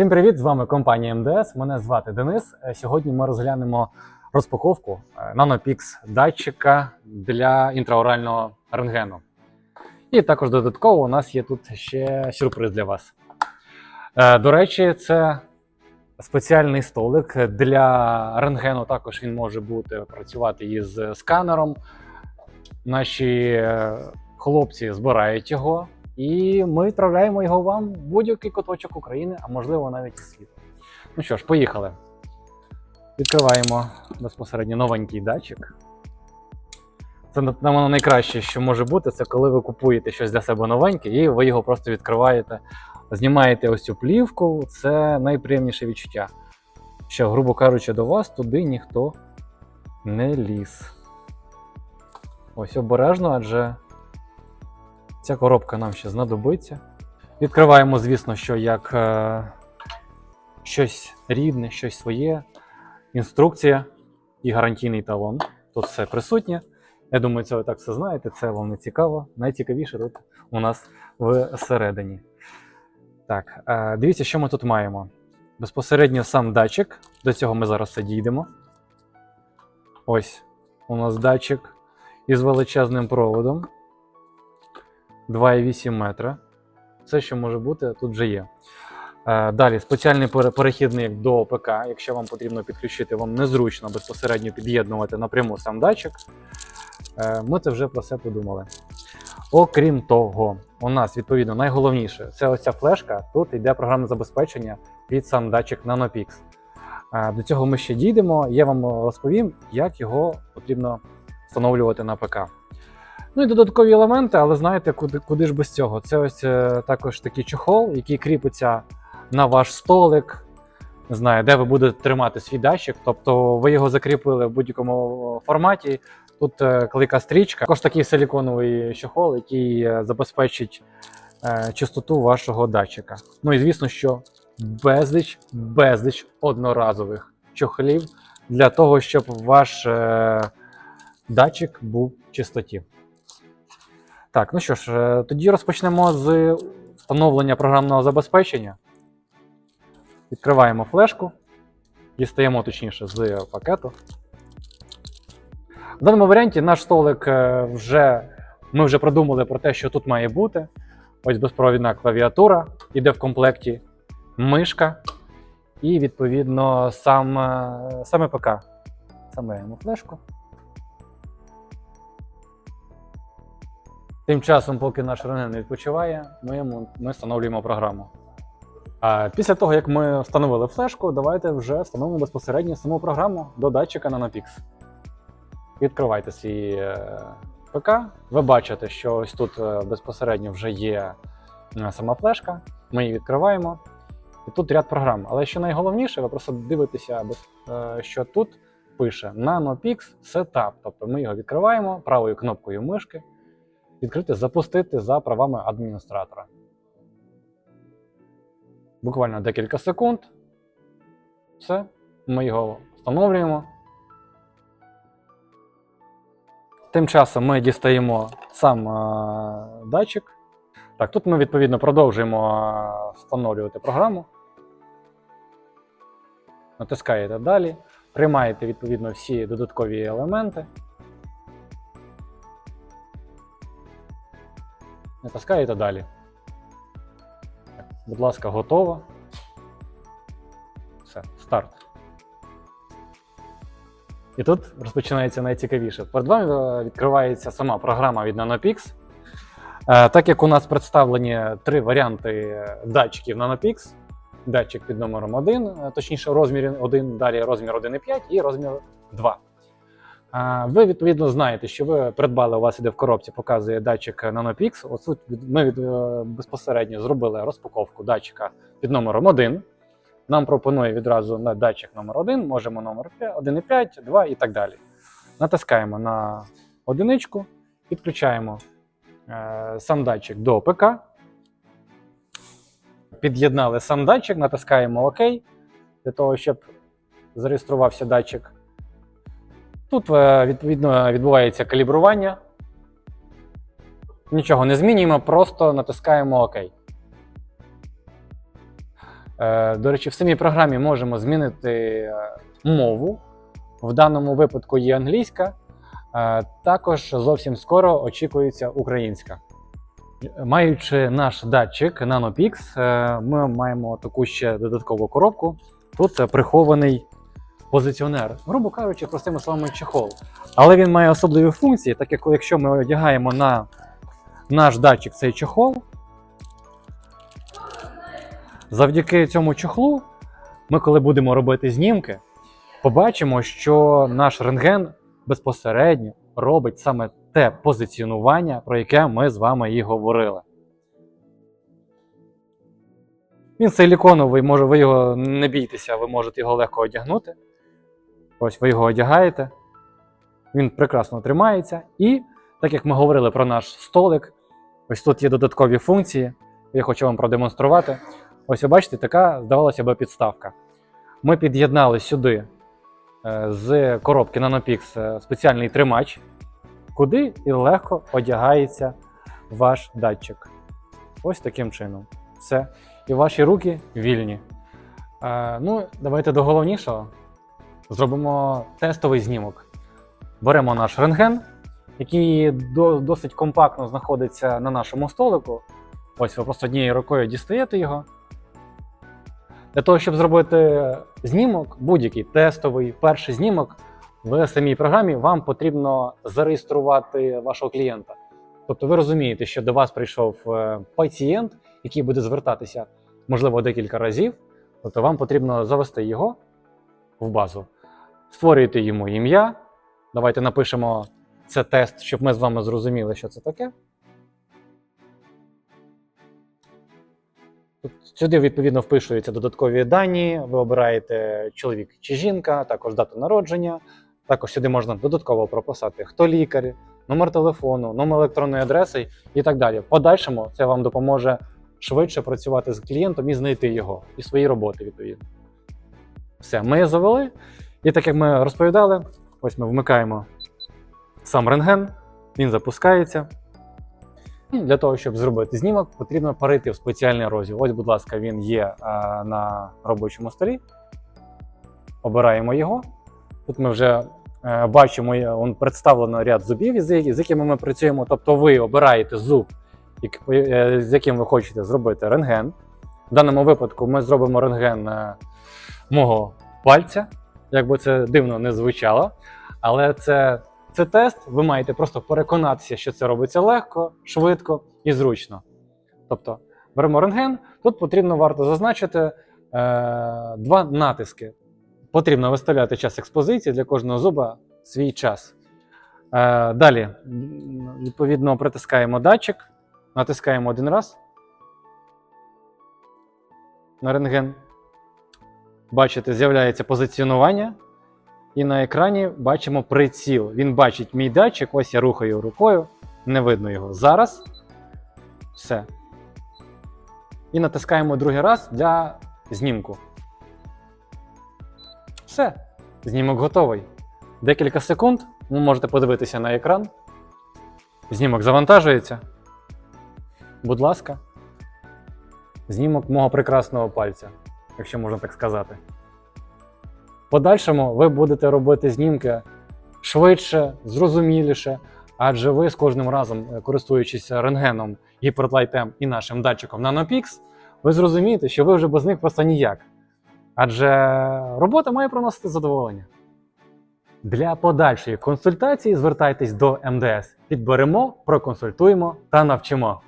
Всім привіт! З вами компанія МДС. Мене звати Денис. Е, Сьогодні ми розглянемо розпаковку е, NanoPix датчика для інтраорального рентгену. І також додатково у нас є тут ще сюрприз для вас. Е, До речі, це спеціальний столик для рентгену. Також він може бути працювати із сканером. Наші е, хлопці збирають його, і ми відправляємо його вам в будь-який куточок України, а можливо навіть і світу. Ну що ж, поїхали. Відкриваємо безпосередньо новенький датчик. Це напевно найкраще, що може бути, це коли ви купуєте щось для себе новеньке, і ви його просто відкриваєте, знімаєте ось цю плівку. Це найприємніше відчуття. Що, грубо кажучи, до вас туди ніхто не ліз. Ось обережно, адже ця коробка нам ще знадобиться. Відкриваємо, звісно, що як е, щось рідне, щось своє, інструкція і гарантійний талон. Тут все присутнє. Я думаю, це ви так все знаєте, це вам не цікаво. Найцікавіше тут у нас всередині. Так, е, дивіться, що ми тут маємо. Безпосередньо сам датчик. До цього ми зараз все дійдемо. Ось у нас датчик із величезним проводом 2,8 метра. Все, що може бути, тут вже є. Е, Далі спеціальний перехідник до ПК. Якщо вам потрібно підключити, вам незручно безпосередньо під'єднувати напряму сам датчик. Е, Ми це вже про все подумали. Окрім того, у нас відповідно найголовніше це ось ця флешка. Тут йде програмне забезпечення під сам датчик NanoPix. Е, До цього ми ще дійдемо. Я вам розповім, як його потрібно встановлювати на ПК. Ну і додаткові елементи, але знаєте, куди, куди ж без цього? Це ось е, також такий чохол, який кріпиться на ваш столик. Не знаю, де ви будете тримати свій датчик. Тобто ви його закріпили в будь-якому форматі. Тут е, клейка стрічка, також такий силіконовий чохол, який е, забезпечить е, чистоту вашого датчика. Ну і звісно, що безліч, безліч одноразових чохлів для того, щоб ваш е, датчик був в чистоті. Так, ну що ж, е, тоді розпочнемо з встановлення програмного забезпечення. Відкриваємо флешку, дістаємо точніше з пакету. В даному варіанті наш столик е, вже ми вже продумали про те, що тут має бути. Ось безпровідна клавіатура, іде в комплекті мишка і, відповідно, сам, е, саме ПК. Саме флешку. Тим часом, поки наш рентген не відпочиває, ми, ми встановлюємо програму. А після того, як ми встановили флешку, давайте вже встановимо безпосередньо саму програму до датчика NanoPix. Відкривайте свій е, ПК. Ви бачите, що ось тут е, безпосередньо вже є е, сама флешка. Ми її відкриваємо. І тут ряд програм. Але що найголовніше, ви просто дивитеся, що тут пише NanoPix Setup. Тобто ми його відкриваємо правою кнопкою мишки відкрити, запустити за правами адміністратора. Буквально декілька секунд. Все, ми його встановлюємо. Тим часом ми дістаємо сам е, датчик. Так, тут ми відповідно продовжуємо е, встановлювати програму. Натискаєте далі, приймаєте відповідно всі додаткові елементи. Натискаєте далі. Так, Будь ласка, готово. Все, старт. І тут розпочинається найцікавіше. Перед вами е, відкривається сама програма від NanoPix. Е, Так як у нас представлені три варіанти е, датчиків NanoPix. Датчик під номером 1, точніше розмір 1, далі розмір 1,5 і розмір 2. Ви відповідно знаєте, що ви придбали, у вас іде в коробці, показує датчик NanoPix. Ось ми від- е, безпосередньо зробили розпаковку датчика під номером 1. Нам пропонує відразу на датчик номер 1, можемо номер 1,5, 2 і так далі. Натискаємо на одиничку, підключаємо е, сам датчик до ПК. Під'єднали сам датчик, натискаємо ОК для того, щоб зареєструвався датчик. Тут е, відповідно відбувається калібрування. Нічого не змінюємо, просто натискаємо ОК. Е, До речі, в самій програмі можемо змінити е, мову. В даному випадку є англійська, також зовсім скоро очікується українська. Маючи наш датчик NanoPix, ми маємо таку ще додаткову коробку. Тут прихований позиціонер, грубо кажучи, простими словами, чехол. Але він має особливі функції, так як якщо ми одягаємо на наш датчик цей чехол, завдяки цьому чохлу, ми, коли будемо робити знімки, побачимо, що наш рентген безпосередньо робить саме те позиціонування, про яке ми з вами і говорили. Він силіконовий, може, ви його не бійтеся, ви можете його легко одягнути. Ось ви його одягаєте. Він прекрасно тримається. І, так як ми говорили про наш столик, ось тут є додаткові функції. Я хочу вам продемонструвати. Ось ви бачите, така, здавалося б, підставка. Ми під'єднали сюди е, з коробки NanoPix е, спеціальний тримач, куди і легко одягається ваш датчик. Ось таким чином. Все. І ваші руки вільні. Е, ну, давайте до головнішого. Зробимо тестовий знімок. Беремо наш рентген, який досить компактно знаходиться на нашому столику. Ось ви просто однією рукою дістаєте його. Для того, щоб зробити знімок, будь-який тестовий, перший знімок, в самій програмі вам потрібно зареєструвати вашого клієнта. Тобто ви розумієте, що до вас прийшов е, пацієнт, який буде звертатися, можливо, декілька разів. Тобто вам потрібно завести його в базу, створюєте йому ім'я. Давайте напишемо це тест, щоб ми з вами зрозуміли, що це таке. Тут Сюди відповідно впишуються додаткові дані. Ви обираєте чоловік чи жінка, також дату народження. Також сюди можна додатково прописати, хто лікар, номер телефону, номер електронної адреси і так далі. В подальшому це вам допоможе швидше працювати з клієнтом і знайти його і свої роботи відповідно. Все, ми завели. І так як ми розповідали, ось ми вмикаємо сам рентген, він запускається. І для того, щоб зробити знімок, потрібно парити в спеціальний розділ. Ось, будь ласка, він є а, на робочому столі. Обираємо його. Тут ми вже е, бачимо, он представлено ряд зубів, з якими ми працюємо. Тобто ви обираєте зуб, е, з яким ви хочете зробити рентген. В даному випадку ми зробимо рентген е, мого пальця, як би це дивно не звучало. Але це, це тест, ви маєте просто переконатися, що це робиться легко, швидко і зручно. Тобто, беремо рентген, тут потрібно варто зазначити е, два натиски. Потрібно виставляти час експозиції для кожного зуба свій час. Е, далі, відповідно, притискаємо датчик, натискаємо один раз на рентген. Бачите, з'являється позиціонування, і на екрані бачимо приціл. Він бачить мій датчик, ось я рухаю рукою, не видно його. Зараз все. І натискаємо другий раз для знімку. Все, знімок готовий. Декілька секунд ви можете подивитися на екран. Знімок завантажується. Будь ласка. Знімок мого прекрасного пальця, якщо можна так сказати. В подальшому ви будете робити знімки швидше, зрозуміліше, адже ви з кожним разом, е, користуючись рентгеном, гіперлайтем і нашим датчиком NanoPix, ви зрозумієте, що ви вже без них просто ніяк. Адже робота має приносити задоволення. Для подальшої консультації звертайтесь до МДС. Підберемо, проконсультуємо та навчимо.